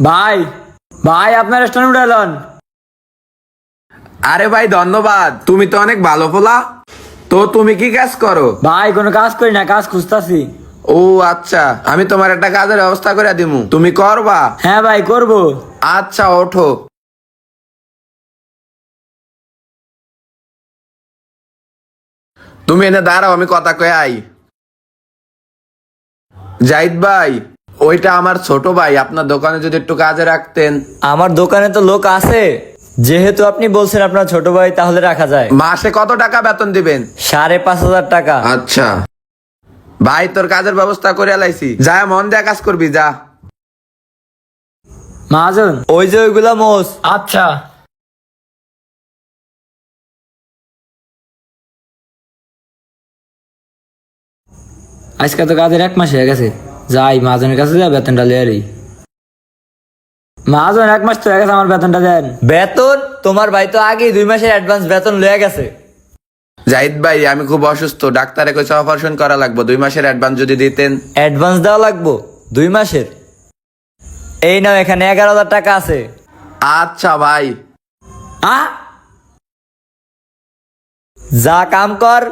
ভাই ভাই আপনার রেস্টুরেন্ট উঠালন আরে ভাই ধন্যবাদ। তুমি তো অনেক ভালো ফোলা তো তুমি কি কাজ করো? ভাই কোনো কাজ করি না কাজ খুঁজতাছি। ও আচ্ছা। আমি তোমার একটা কাজের ব্যবস্থা করে দিমু। তুমি করবা? হ্যাঁ ভাই করব। আচ্ছা ওঠো। তুমি এনে দাঁড়াও আমি কথা কয়ে আই। জাহিদ ভাই। ওইটা আমার ছোট ভাই আপনার দোকানে যদি একটু কাজে রাখতেন। আমার দোকানে তো লোক আছে। যেহেতু আপনি বলছেন আপনার ছোট ভাই তাহলে রাখা যায়। মাসে কত টাকা বেতন দিবেন? সাড়ে পাঁচ হাজার টাকা। আচ্ছা। ভাই তোর কাজের ব্যবস্থা করে লাইছি যা মন দিয়ে কাজ করবি যা। মহাজন। ওই যে ওইগুলা মোষ। আচ্ছা। আজকে তো কাজের এক মাস হয়ে গেছে। যাই মহাজনের কাছে যা বেতনটা লিয়ে আরি। মহাজন এক মাস তো গেছে আমার বেতনটা দেন। বেতন? তোমার ভাই তো আগেই দুই মাসের অ্যাডভান্স বেতন লয়ে গেছে। জাহিদ ভাই আমি খুব অসুস্থ। ডাক্তারে কইছে অপারেশন করা লাগবে। দুই মাসের অ্যাডভান্স যদি দিতেন। অ্যাডভান্স দেওয়া লাগবো? দুই মাসের? এই নাও এখানে এগারো হাজার টাকা আছে। আচ্ছা ভাই। আ যা কাম কর